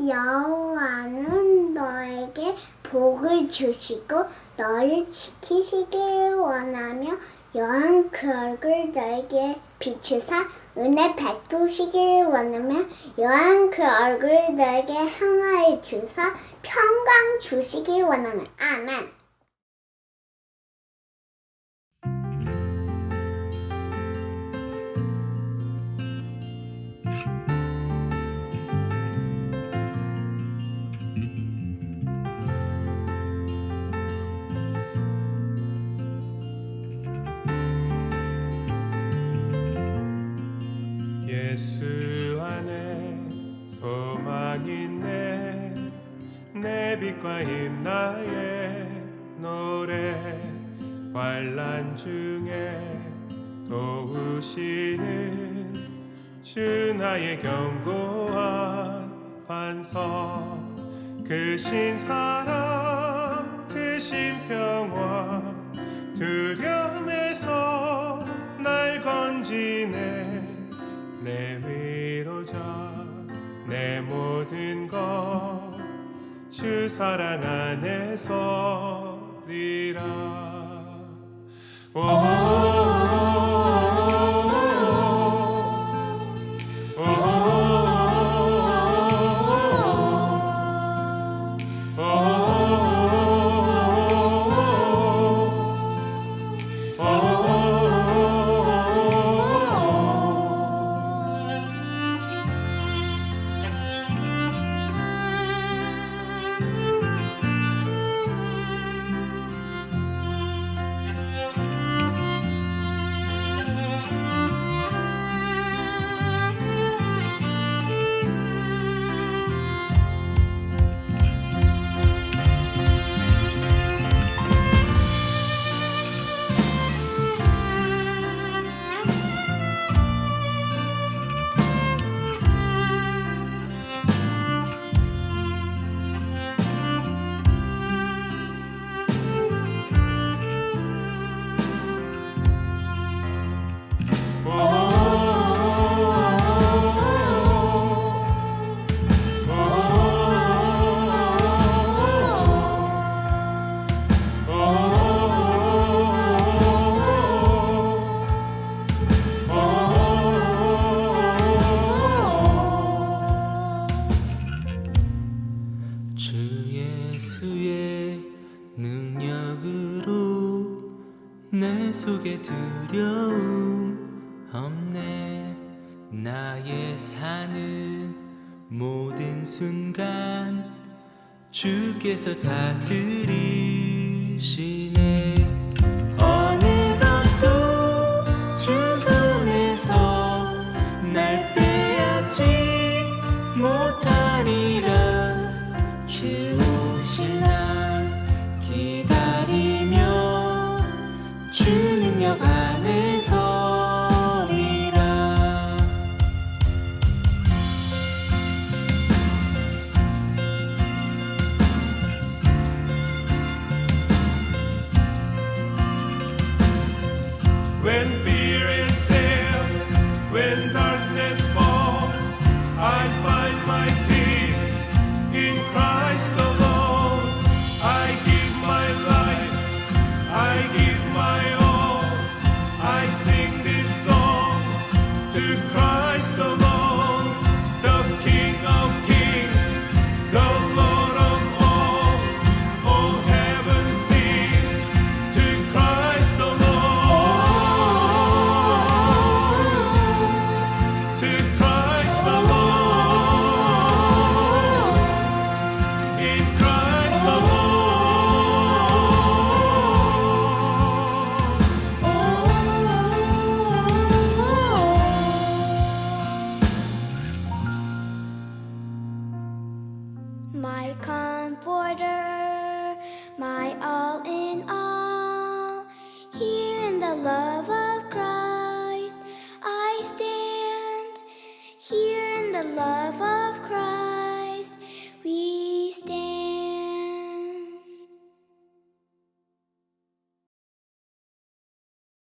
여호와는 너에게 복을 주시고 너를 지키시길 원하며 여호와 그 얼굴 너에게 비추사 은혜 베푸시길 원하며 여호와 그 얼굴 너에게 향하여 주사 평강 주시길 원하는 아멘. 예수 안에 소망 있네. 내 빛과 힘 나의 노래 환란 중에 도우시는 주 나의 견고한 반석. 그신 사랑 그신 평 위로자 내 모든 것 주 사랑 안에서리라 속에 두려움 없네. 나의 사는 모든 순간 주께서 다스리시네. 어느 것도 주 손에서 날 빼앗지 못하리라. 주 오실 날 기다리며 주 My comforter, my all in all, here in the love of Christ I stand, here in the love of